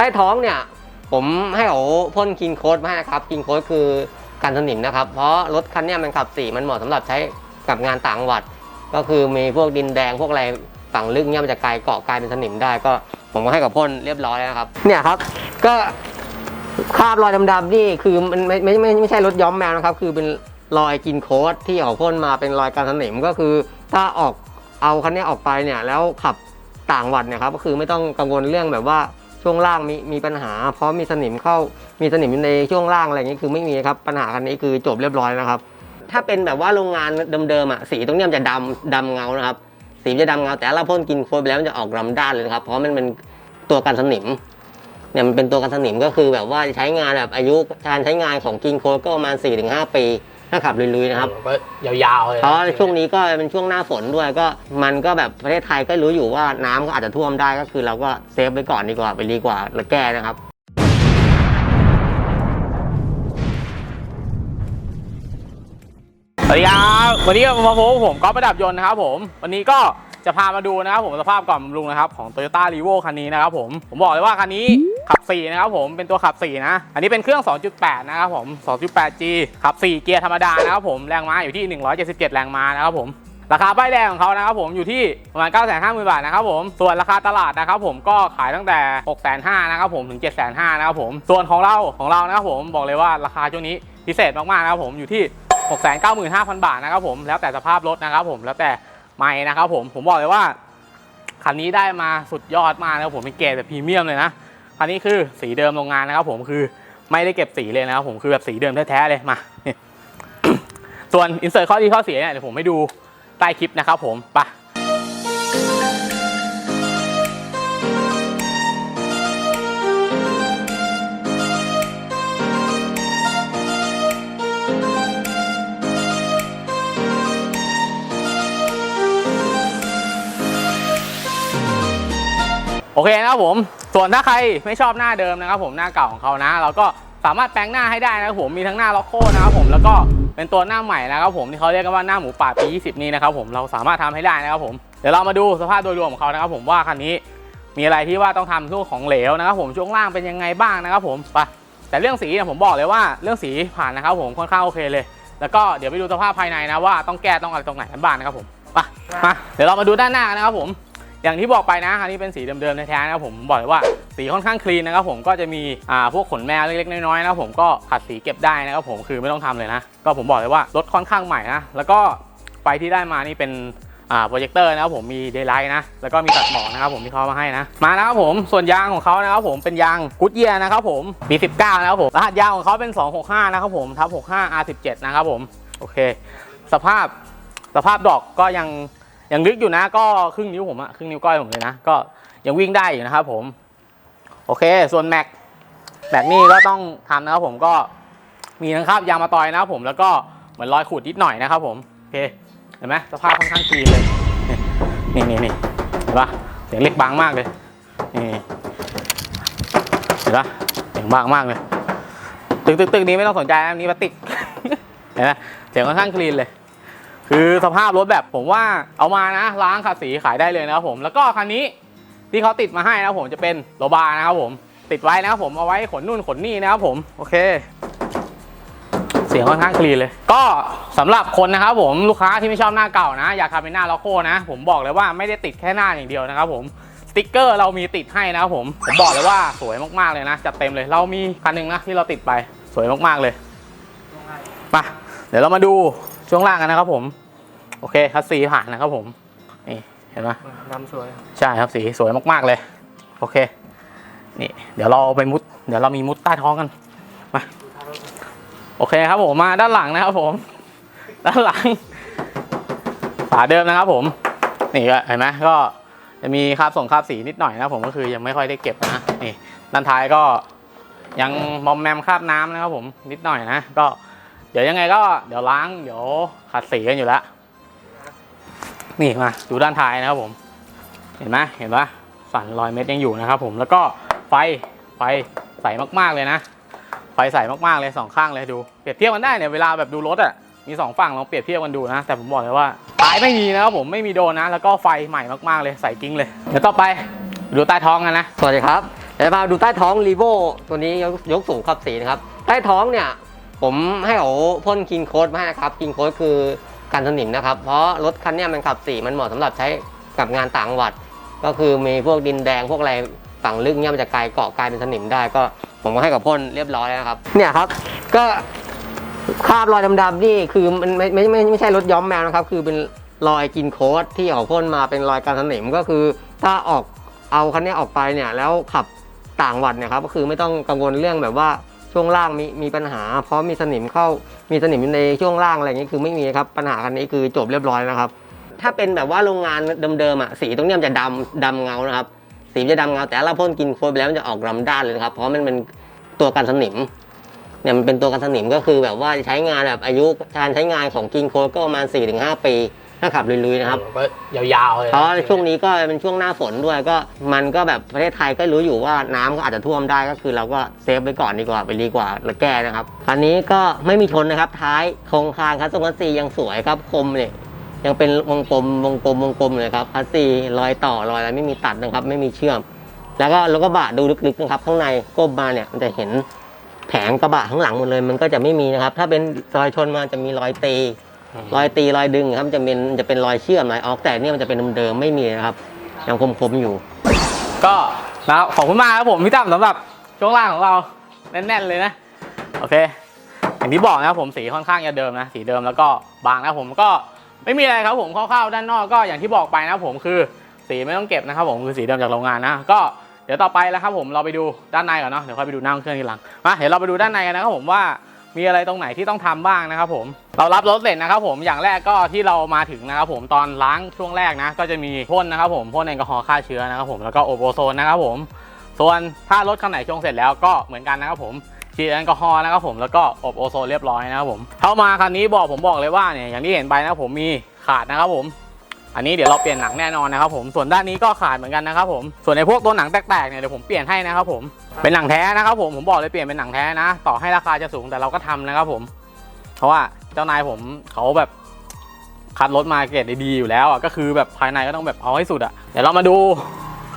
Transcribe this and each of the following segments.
ใต้ท้องเนี่ยผมให้เขาพ่นกินโค้ดมาให้นะครับกินโค้ดคือการสนิมนะครับ เพราะรถคันนี้มันขับสีมันเหมาะสำหรับใช้กับงานต่างจังหวัด ก็คือมีพวกดินแดงพวกอะไรฝั่งลึกเนี่ยมันจะกลายเกาะกลายเป็นสนิมได้ก็ผมก็ให้กับพ่นเรียบร้อยแล้วนะครับ เนี่ยครับ ก็คราบรอยดำๆนี่คือมันไม่ไม่ไม่ไม่ใช่รถย้อมแมวนะครับ คือเป็นรอยกินโค้ดที่เขาพ่นมาเป็นรอยการสนิมก็คือถ้าออกเอาคันนี้ออกไปเนี่ยแล้วขับต่างวัดเนี่ยครับก็คือไม่ต้องกังวลเรื่องแบบว่า ช่วงล่างมีมีปัญหา เพราะมีสนิมเข้ามีสนิมในช่วงล่างอะไรอย่างนี้คือไม่มีครับปัญหาคันนี้คือจบเรียบร้อยนะครับ ถ้าเป็นแบบว่าโรงงานเดิมๆอะสีตรงนี้มันจะดำดำเงานะครับสีจะดำเงาแต่เราพ่นกินโค้ดไปแล้วมันจะออกดำด้านเลยครับเพราะมันเป็นตัวกันสนิมเนี่ยมันเป็นตัวกันสนิมก็คือแบบว่าใช้งานแบบอายุการใช้งานของกินโค้ดก็ประมาณ4-5 ปี ถ้าขับลุยๆนะครับก็ยาวๆเลยเพราะช่วงนี้ก็เป็นช่วงหน้าฝนด้วยก็มันก็แบบประเทศไทยก็รู้อยู่ว่าน้ำก็อาจจะท่วมได้ก็คือเราก็เซฟไว้ก่อนดีกว่าไปดีกว่าแล้วแก้นะครับสวัสดีครับวันนี้ก็มาพบกับผมก๊อฟประดับยนต์นะครับผม วันนี้ก็ จะพามาดูนะครับผมสภาพก่อนบำรุงนะครับของ Toyota r e v o คันนี้นะครับผมผมบอกเลยว่าคันนี้ขับ 4 นะครับผมเป็นตัวขับ 4 นะ อันนี้เป็นเครื่อง 2.8 นะครับผม 2.8G ขับ 4 เกียร์ธรรมดานะครับผมแรงม้าอยู่ที่ 177 แรงม้านะครับผมราคาป้ายแดงของเขานะครับผมอยู่ที่ประมาณ 9 5 0 0 0 0 บาทนะครับผม ส่วนราคาตลาดนะครับผมก็ขายตั้งแต่ 6 5 0 0 0นะครับผมถึง 7 5 0 0 0นะครับผม ส่วนของเราของเรานะครับผมบอกเลยว่าราคาช่วงนี้พิเศษมากๆนะครับผมอยู่ที่ 695,000 บาทนะครับผมแล้วแต่สภาพรถนะครับผมแล้วแต่ ไม่นะครับผมผมบอกเลยว่าคันนี้ได้มาสุดยอดมากนะครับผมเป็นเกรดแบบพรีเมียมเลยนะคันนี้คือสีเดิมโรงงานนะครับ ผมคือไม่ได้เก็บสีเลยนะครับผมคือแบบสีเดิมแท้ๆเลยมาส่วนอินเสิร์ตข้อดีข้อเสียเนี่ยเดี๋ยวผมให้ดูใต้คลิปนะครับผมไป อเคนะครับผม ส่วนถ้าใครไม่ชอบหน้าเดิมนะครับผมหน้าเก่าของเขานะ เราก็สามารถแปลงหน้าให้ได้นะครับผมมีทั้งหน้าล็อกโคนะครับผมแล้วก็เป็นตัวหน้าใหม่นะครับผมที่เขาเรียกกันว่าหน้าหมูป่าปี 20 นี้นะครับผมเราสามารถทำให้ได้นะครับผมเดี๋ยวเรามาดูสภาพโดยรวมของเขานะครับผมว่าคันนี้มีอะไรที่ว่าต้องทำช่วงของเหลวนะครับผมช่วงล่างเป็นยังไงบ้างนะครับผมไปแต่เรื่องสีเนี่ยผมบอกเลยว่าเรื่องสีผ่านนะครับผมค่อนข้างโอเคเลย แล้วก็เดี๋ยวไปดูสภาพภายในนะว่าต้องแก้ต้องอะไรตรงไหนกันบ้างนะครับผมไปมาเดี๋ยวเรามาดูด้านหน้านนะครับผม อย่างที่บอกไปนะอันนี้เป็นสีเดิมๆแท้ๆนะครับผมบอกเลยว่าสีค่อนข้างคลีนนะครับผมก็จะมีอ่าพวกขนแมวเล็กๆน้อยๆนะครับผมก็ขัดสีเก็บได้นะครับผมคือไม่ต้องทำเลยนะ ก็ผมบอกเลยว่ารถค่อนข้างใหม่นะแล้วก็ไฟที่ได้มานี่เป็นอ่าโปรเจคเตอร์นะครับผมมีเดย์ไลท์นะ แล้วก็มีตัดหมอกนะครับผมที่เขามาให้นะ มานะครับผมส่วนยางของเขานะครับผมเป็นยางกุดเยียนะครับผมปี 19 นะครับผมรหัสยางของเขาเป็น 265 นะครับผมทับ65 R17 นะครับผม โอเค สภาพสภาพดอกก็ยัง ยังลึกอยู่นะก็ครึ่งนิ้วผมอะครึ่งนิ้วก้อยผมเลยนะ ก็ยังวิ่งได้อยู่นะครับผม โอเค ส่วนแม็กแม็กนี่ก็ต้องทำนะครับผมก็มีทั้งคราบยางมาตอยนะครับผมแล้วก็เหมือนรอยขูดนิดหน่อยนะครับผมโอเคเห็นไหมสภาพค่อนข้างคลีนเลยนี่นี่นี่เห็นปะเสียงเล็กบางมากเลยนี่เห็นปะเสียงบางมากเลยตึกตึกตึกนี้ไม่ต้องสนใจนะอันนี้พลาติกเห็นไหมเสียงค่อนข้างคลีนเลย คือสภาพรถแบบผมว่าเอามานะล้างขัดสีขายได้เลยนะครับผมแล้วก็คันนี้ที่เขาติดมาให้นะครับผมจะเป็นโลบานะครับผม ติดไว้นะครับผมเอาไว้ขนนู่นขนนี่นะครับผมโอเค เสียงค่อนข้างคลีนเลย ก็สำหรับคนนะครับผมลูกค้าที่ไม่ชอบหน้าเก่านะ อยากทำเป็นหน้าล็อกโก้นะ ผมบอกเลยว่าไม่ได้ติดแค่หน้าอย่างเดียวนะครับผมสติกเกอร์เรามีติดให้นะครับผมผมบอกเลยว่าสวยมากๆเลยนะจัดเต็มเลยเรามีคันหนึงนะที่เราติดไปสวยมากๆเลยมาเดี๋ยวเรามาดู ช่วงล่างกันนะครับผม โอเคคัสซีผ่านนะครับผมนี่เห็นไหมน้ำสวยใช่ครับสีสวยมากๆเลย โอเค นี่เดี๋ยวเราเอาไปมุด เดี๋ยวเรามีมุดใต้ท้องกันมาโอเคครับผมมาด้านหลังนะครับผม ด้านหลังฝาเดิมนะครับ ผม นี่ก็เห็นไหมก็จะมีคราบส่งคราบสีนิดหน่อยนะครับผมก็คือยังไม่ค่อยได้เก็บนะนี่ด้านท้ายก็ยังมอมแมมคราบน้ำนะครับผมนิดหน่อยนะก็ เดี๋ยวยังไงก็เดี๋ยวล้างเดี๋ยวขัดสีกันอยู่แล้ว นี่มาดูด้านท้ายนะครับผม เห็นไหมเห็นปะสันรอยเม็ดยังอยู่นะครับผมแล้วก็ไฟไฟใสมากๆเลยนะ ไฟใสมากๆเลยสองข้างเลยดูเปรียบเทียบกันได้เนี่ยเวลาแบบดูรถอะมีสองฝั่งลองเปรียบเทียบกันดูนะ แต่ผมบอกเลยว่าท้ายไม่มีนะครับผมไม่มีโดนนะ แล้วก็ไฟใหม่มากๆเลยใสกิ้งเลยเดี๋ยวต่อไปดูใต้ท้องกันนะ สวัสดีครับเดี๋ยวพาดูใต้ท้องรีโวตัวนี้ยกสูงขับสีนะครับ ใต้ท้องเนี่ย ผมให้เขาพ่นคินโค้ดมาให้นะครับคินโค้ดคือกันสนิมนะครับ เพราะรถคันนี้มันขับสีมันเหมาะสำหรับใช้กับงานต่างจังหวัด ก็คือมีพวกดินแดงพวกอะไรฝั่งลึกเนี่ยมันจะกลายเกาะกลายเป็นสนิมได้ก็ผมก็ให้กับพ่นเรียบร้อยแล้วนะครับ เนี่ยครับ ก็คราบรอยดำๆนี่คือมันไม่ไม่ไม่ไม่ใช่รถย้อมแมวนะครับ คือเป็นรอยกินโค้ดที่เขาพ่นมาเป็นรอยการสนิมก็คือถ้าออกเอาคันนี้ออกไปเนี่ยแล้วขับต่างวัดเนี่ยครับก็คือไม่ต้องกังวลเรื่องแบบว่า ช่วงล่างมีมีปัญหา เพราะมีสนิมเข้ามีสนิมในช่วงล่างอะไรอย่างนี้คือไม่มีครับปัญหาคันนี้คือจบเรียบร้อยนะครับ ถ้าเป็นแบบว่าโรงงานเดิมๆอะสีตรงนี้มันจะดำดำเงานะครับสีจะดำเงาแต่เราพ่นกินโค้ดไปแล้วมันจะออกดำด้านเลยครับเพราะมันเป็นตัวกันสนิมเนี่ยมันเป็นตัวกันสนิมก็คือแบบว่าใช้งานแบบอายุการใช้งานของกินโค้ดก็ประมาณ4-5 ปี ถ้าขับลุยๆนะครับก็ยาวๆเลยเพราะช่วงนี้ก็เป็นช่วงหน้าฝนด้วยก็มันก็แบบประเทศไทยก็รู้อยู่ว่าน้ำก็อาจจะท่วมได้ก็คือเราก็เซฟไว้ก่อนดีกว่าไปดีกว่าแล้วแก้นะครับคันนี้ก็ไม่มีชนนะครับ ท้ายโครงคางคัสตรงคัสซียังสวยครับคมเนี่ยยังเป็นวงกลมวงกลมวงกลมเลยครับคัสซีรอยต่อรอยอะไรไม่มีตัดนะครับ ไม่มีเชื่อม แล้วก็รถกระบะดูลึกๆนะครับข้างในก้มมาเนี่ยมันจะเห็นแผงกระบะข้างหลังหมดเลย มันก็จะไม่มีนะครับ ถ้าเป็นรอยชนมาจะมีรอยตี รอยตีรอยดึงครับจะเป็นจะเป็นรอยเชื่อมรอยออกแต่เนี่ยมันจะเป็นเดิมๆไม่มีนะครับยังคมๆอยู่ ก็แล้วขอบคุณมากครับผมพี่ตั้มสำหรับช่วงล่างของเราแน่นๆเลยนะโอเค อย่างที่บอกนะครับผมสีค่อนข้างจะเดิมนะสีเดิมแล้วก็บางนะครับผมก็ไม่มีอะไรครับผมคร่าวๆด้านนอกก็อย่างที่บอกไปนะครับผมคือสีไม่ต้องเก็บนะครับผมคือสีเดิมจากโรงงานนะก็เดี๋ยวต่อไปแล้วครับผมเราไปดูด้านในก่อนเนาะเดี๋ยวค่อยไปดูหน้าเครื่องทีหลังมาเดี๋ยวเราไปดูด้านในกันนะครับผมว่า มีอะไรตรงไหนที่ต้องทำบ้างนะครับผมเรารับรถเสร็จนะครับผมอย่างแรกก็ที่เรามาถึงนะครับผมตอนล้างช่วงแรกนะ ก็จะมีพ่นนะครับผมพ่นแอลกอฮอล์ฆ่าเชื้อนะครับผมแล้วก็โอโบโซนนะครับผม ส่วนถ้ารถคันไหนชงเสร็จแล้วก็เหมือนกันนะครับผมฉีดแอลกอฮอล์นะครับผมแล้วก็อบโอโซนเรียบร้อยนะครับผมเข้ามาคันนี้บอกผมบอกเลยว่าเนี่ยอย่างที่เห็นไปนะครับผมมีขาดนะครับผม อันนี้เดี๋ยวเราเปลี่ยนหนังแน่นอนนะครับผมส่วนด้านนี้ก็ขาดเหมือนกันนะครับผมส่วนในพวกตัวหนังแตกๆเนี่ยเดี๋ยวผมเปลี่ยนให้นะครับผมเป็นหนังแท้นะครับผมผมบอกเลยเปลี่ยนเป็นหนังแท้นะ ต่อให้ราคาจะสูงแต่เราก็ทำนะครับผม เพราะว่าเจ้านายผมเขาแบบคัดรถมาเกรดดีๆอยู่แล้วอะก็คือแบบภายในก็ต้องแบบเอาให้สุดอะเดี๋ยวเรามาดู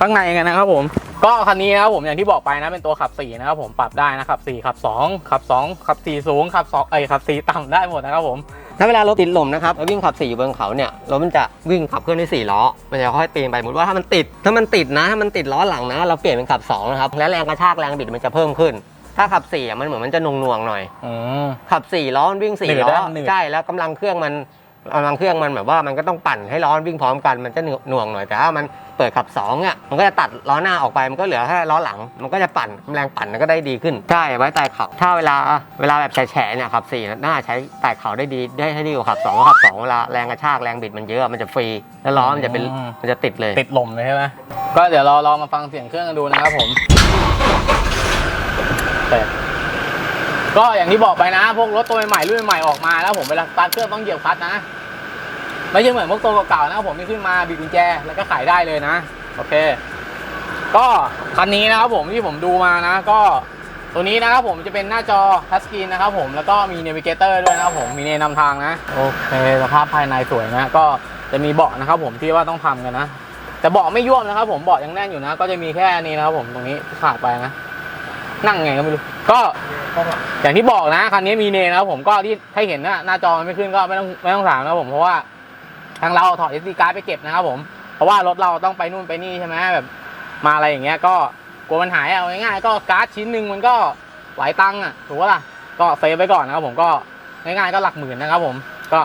ข้างในกันนะครับผมก็คันนี้นะครับผมอย่างที่บอกไปนะเป็นตัวขับ4นะครับผมปรับได้นะขับ4ขับ 2 ขับ 2 ขับ4สูงขับ2เอ้ยขับ4ต่ำได้หมดนะครับผม ถ้าเวลารถติดลมนะครับแล้ววิ่งขับสี่อยู่บนเขาเนี่ยรถมันจะวิ่งขับเคลื่อนด้วยสี่ล้อมันจะค่อยปีนไปสมมติว่าถ้ามันติด ถ้ามันติดนะถ้ามันติดล้อหลังนะ เราเปลี่ยนเป็นขับสองนะครับแล้วแรงกระชากแรงบิดมันจะเพิ่มขึ้น ถ้าขับสี่อะมันเหมือนมันจะหน่วงๆหน่อยอืมขับสี่ล้อมันวิ่งสี่หนืดล้อนะหนืด ใช่แล้วกำลังเครื่องมัน กำลังเครื่องมันแบบว่ามันก็ต้องปั่นให้ล้อวิ่งพร้อมกันมันจะหน่วงหน่อยแต่ถ้ามันเปิดขับสองเนี่ยมันก็จะตัดล้อหน้าออกไปมันก็เหลือแค่ล้อหลัง มันก็จะปั่นแรงปั่นมันก็ได้ดีขึ้นใช่ไว้ใต้เขาถ้าเวลาเวลาแบบแฉะๆเนี่ยขับสี่น่าใช้ใต้เขาได้ดีได้ให้ดีกว่าขับสองเพราะขับสองเวลาแรงกระชากแรงบิดมันเยอะมันจะฟรีแล้วล้อมันจะเป็นมันจะติดเลยติดลมเลยใช่ไหมก็เดี๋ยวเราลองมาฟังเสียงเครื่องกันดูนะครับผมโอเค ก็อย่างที่บอกไปนะ พวกรถตัวใหม่ๆรุ่นใหม่ๆออกมาแล้วผมเวลาสตาร์ทเครื่องต้องเหยียบคลัตช์นะ ไม่ใช่เหมือนพวกตัวเก่าๆนะผมที่ขึ้นมาบิดกุญแจแล้วก็ขายได้เลยนะ โอเค ก็คันนี้นะครับผมที่ผมดูมานะ ก็ตัวนี้นะครับผมจะเป็นหน้าจอทัชสกรีนนะครับผมแล้วก็มีเนวิเกเตอร์ด้วยนะครับผมมีเนนำทางนะ โอเคสภาพภายในสวยนะ ก็จะมีเบาะนะครับผมที่ว่าต้องทำกันนะแต่เบาะไม่ย่วมนะครับผมเบาะยังแน่นอยู่นะ ก็จะมีแค่นี้นะครับผมตรงนี้ขาดไปนะ นั่งไงก็ไม่รู้ ก็อย่างที่บอกนะคันนี้มีเนนะครับผมก็ที่ให้เห็นนะหน้าจอมันไม่ขึ้นก็ไม่ต้องไม่ต้องถามนะครับผมเพราะว่าทางเราถอด SD card ไปเก็บนะครับผมเพราะว่ารถเราต้องไปนู่นไปนี่ใช่ไหมแบบมาอะไรอย่างเงี้ยก็กลัวมันหายเอาง่ายๆก็การ์ดชิ้นหนึ่งมันก็หลายตังค์อะถูกปะล่ะก็เซฟไว้ก่อนนะครับผมก็ง่ายๆก็หลักหมื่นนะครับผมก็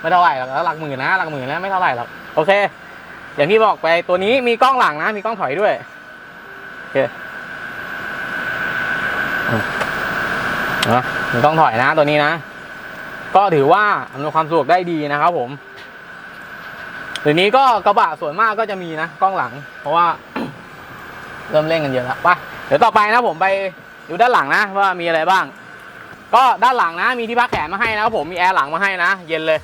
ไม่เท่าไหร่หรอกแล้วหลักหมื่นนะหลักหมื่นแล้วไม่เท่าไหร่หรอกโอเค อย่างที่บอกไปตัวนี้มีกล้องหลังนะ มีกล้องถอยด้วยโอเค นะต้องถอยนะตัวนี้นะ ก็ถือว่าอำนวยความสะดวกได้ดีนะครับ ผมเดี๋ยวนี้ก็กระบะส่วนมากก็จะมีนะกล้องหลัง เพราะว่า เริ่มเล่นกันเยอะแล้วไปเดี๋ยวต่อไปนะผมไปดูด้านหลังนะว่ามีอะไรบ้าง ก็ด้านหลังนะ มีที่พักแขนมาให้นะครับผมมีแอร์หลังมาให้นะเย็นเลย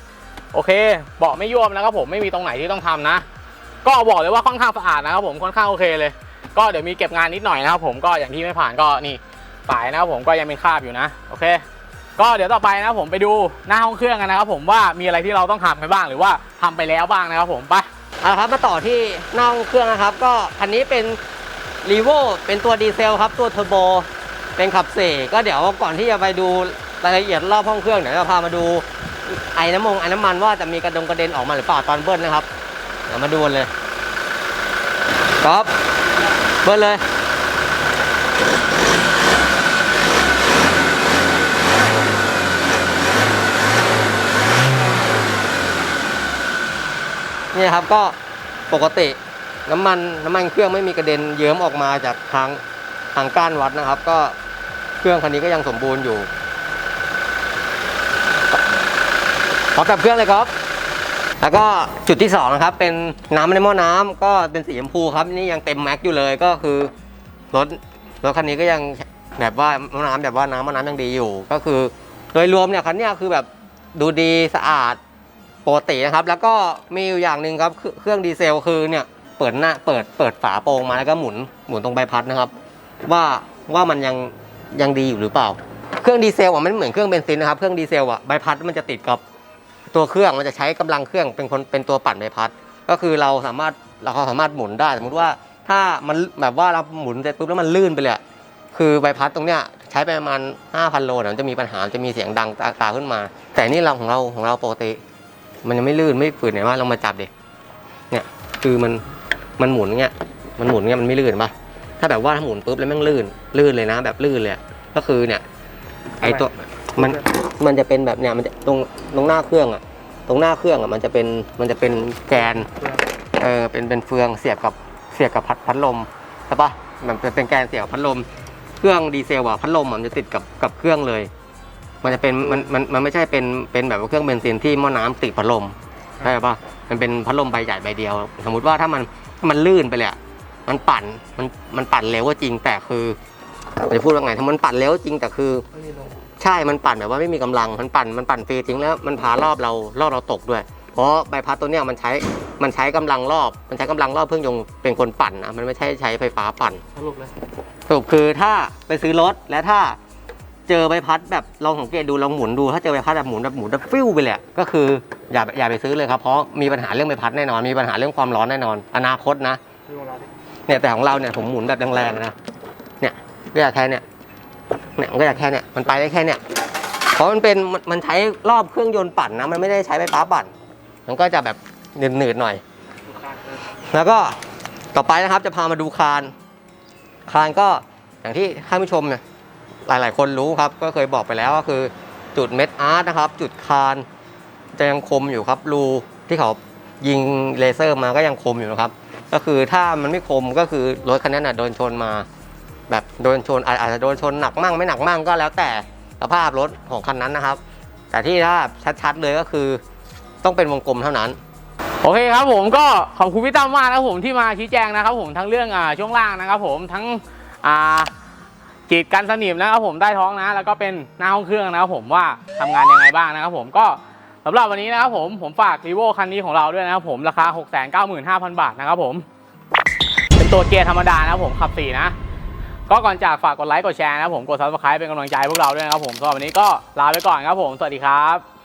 โอเคเบาะไม่ยวมนะครับผมไม่มีตรงไหนที่ต้องทำนะก็บอกเลยว่าค่อนข้างสะอาดนะครับผมค่อนข้างโอเคเลย ก็เดี๋ยวมีเก็บงานนิดหน่อยนะครับผมก็อย่างที่ไม่ผ่านก็นี่ายนะครับผมก็ยังเป็นคราบอยู่นะโอเค ก็เดี๋ยวต่อไปนะครับผมไปดูหน้าห้องเครื่องกันนะครับผมว่ามีอะไรที่เราต้องทำกันบ้างหรือว่าทำไปแล้วบ้างนะครับผมไปเอาละครับมาต่อที่หน่องเครื่องนะครับ ก็คันนี้เป็นรีโวเป็นตัวดีเซลครับตัวเทอร์โบเป็นขับสี่ก็เดี๋ยวก่อนที่จะไปดูรายละเอียดรอบห้องเครื่องเดี๋ยวจะพามาดูไอ้น้ำมงไอ้น้ำมันว่าจะมีกระดงกระเด็นออกมาหรือเปล่าตอนเบิ้ลนะครับเดี๋ยวมาดูเลยก๊อฟเบิ้ลเลย นี่ครับก็ปกติน้ำมันน้ำมันเครื่องไม่มีกระเด็นเยิ้มออกมาจากทางทางก้านวัดนะครับ ก็เครื่องคันนี้ก็ยังสมบูรณ์อยู่ขอกลับเครื่องเลยครับ แล้วก็จุดที่สองนะครับเป็นน้ำในหม้อน้ำก็เป็นสีชมพูครับนี่ยังเต็มแม็กซ์อยู่เลยก็คือรถรถคันนี้ก็ยังแบบว่าหม้อน้ำแบบว่าน้ำหม้อน้ำยังดีอยู่ ก็คือโดยรวมเนี่ยคันนี้คือแบบดูดีสะอาด ปกตินะครับ แล้วก็มีอยู่อย่างหนึ่งครับเครื่องดีเซลคือเนี่ยเปิดหน้าเปิดเปิดฝาโปรงมาแล้วก็หมุนหมุนตรงใบพัดนะครับ ว่าว่ามันยังยังดีอยู่หรือเปล่า เครื่องดีเซลอะมันเหมือนเครื่องเบนซินนะครับเครื่องดีเซลอะใบพัดมันจะติดกับตัวเครื่องมันจะใช้กำลังเครื่องเป็นคนเป็นตัวปั่นใบพัด ก็คือเราสามารถเราสามารถหมุนได้ สมมติว่าถ้ามันแบบว่าเราหมุนเสร็จปุ๊บแล้วมันลื่นไปเลยคือใบพัดตรงเนี้ยใช้ไปประมาณ5,000โลเนี่ยมันจะมีปัญหาจะมีเสียงดังตาตาขึ้นมา แต่นี่เราของเราของเราปกติ มันยังไม่ลื่นไม่ฝืนไหนว่าลองมาจับดิเนี่ยคือมันมันหมุนเงี้ยมันหมุนเงี้ยมันไม่ลื่นปะถ้าแบบว่าถ้าหมุนปุ๊บแล้วแม่งลื่นลื่นเลยนะ แบบลื่นเลยก็คือเนี่ยไอตัวมันมันจะเป็นแบบเนี่ยมันจะตรงตรงหน้าเครื่องอะตรงหน้าเครื่องอะมันจะเป็นมันจะเป็นแกนเออเป็นเป็นเฟืองเสียบกับเสียบกับพัดพัดลมใช่ปะมันเป็นเป็นแกนเสียบพัดลม เครื่องดีเซลอะพัดลมมันจะติดกับกับเครื่องเลย มันจะเป็นมันมันมันไม่ใช่เป็นเป็นแบบว่าเครื่องเบนซินที่หม้อน้ำติดพัดลมใช่ปะมันเป็นพัดลมใบใหญ่ใบเดียว สมมุติว่าถ้ามันถ้ามันลื่นไปเลยอะมันปั่นมันมันปั่นเร็วก็จริงแต่คือจะพูดว่าไงถ้ามันปั่นเร็วจริงแต่คือ ใช่มันปั่นแบบว่าไม่มีกำลังมันปั่นมันปั่นฟรีทิ้งแล้วมันพารอบเรารอบเราตกด้วย เพราะใบพัดตัวเนี้ยมันใช้มันใช้กำลังรอบ มันใช้กำลังรอบเครื่องยนต์เป็นคนปั่นนะมันไม่ใช่ใช้ไฟฟ้าปั่นสรุปเลยสรุปคือถ้าไปซื้อรถและถ้า เจอใบพัดแบบลองสังเกตดูลองหมุนดูถ้าเจอใบพัดแบบหมุนแบบหมุนแบบฟิวไปเลยก็คืออย่าอย่าไปซื้อเลยครับเพราะมีปัญหาเรื่องใบพัดแน่นอนมีปัญหาเรื่องความร้อนแน่นอน อนาคตนะเนี่ยแต่ของเราเนี่ยผมหมุนแบบแรงๆนะเนี่ยก็อยากแค่เนี่ยเนี่ยมันก็อยากแค่เนี่ยมันไปได้แค่เนี่ยเพราะมันเป็นมันมันใช้รอบเครื่องยนต์ปั่นนะมันไม่ได้ใช้ไฟฟ้าปั่น มันก็จะแบบหนืดๆหน่อย แล้วก็ต่อไปนะครับจะพามาดูคาน คานก็อย่างที่ท่านผู้ชมเนี่ย หลาย ๆ คนรู้ครับ ก็เคยบอกไปแล้วก็คือจุดเม็ดอาร์ตนะครับ จุดคานจะยังคมอยู่ครับ รูที่เขายิงเลเซอร์มาก็ยังคมอยู่นะครับ ก็คือถ้ามันไม่คมก็คือรถคันนั้นน่ะโดนชนมา แบบโดนชนอาจอาจจะโดนชนหนักมั่งไม่หนักมั่งก็แล้วแต่สภาพรถของคันนั้นนะครับ แต่ที่ถ้าชัดๆเลยก็คือต้องเป็นวงกลมเท่านั้นโอเคครับผมก็ขอบคุณพี่ตั้มมากนะครับผมที่มาชี้แจงนะครับผมทั้งเรื่องอ่าช่วงล่างนะครับผมทั้งอ่า กรีดกันสนิมนะครับผมใต้ท้องนะ แล้วก็เป็นหน้าห้องเครื่องนะครับผมว่าทำงานยังไงบ้างนะครับผมก็สำหรับวันนี้นะครับผมผมฝากรีโวคันนี้ของเราด้วยนะครับผมราคา 695,000 บาทนะครับผมเป็นตัวเกียร์ธรรมดานะครับผมขับสี่นะก็ก่อนจากฝากกดไลค์กดแชร์นะครับผมกดซับสไครป์เป็นกำลังใจพวกเราด้วยนะครับผมสำหรับวันนี้ก็ลาไปก่อนครับผมสวัสดีครับ